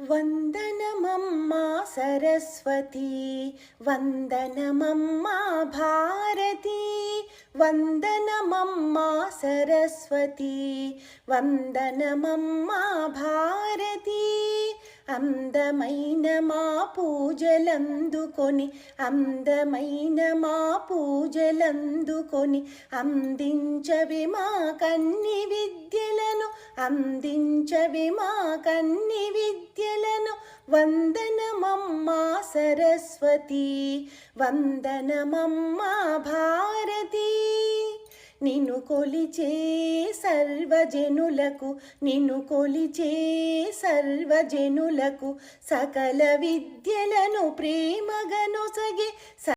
వందనమమ్మా సరస్వతి వందనమమ్మా భారతి వందనమమ్మా సరస్వతి వందనమమ్మా భారతి. అందమైన మా పూజలందుకొని అందమైన మా పూజలందుకొని అందించవి మా కన్ని విద్యలను అందించవి మా కన్ని వందనమమ్మా సరస్వతి వందనమమ్మా భారతి. నిన్ను కొలిచే సర్వజనులకు నిన్ను కొలిచే సర్వజనులకు సకల విద్యలను ప్రేమగనుసగే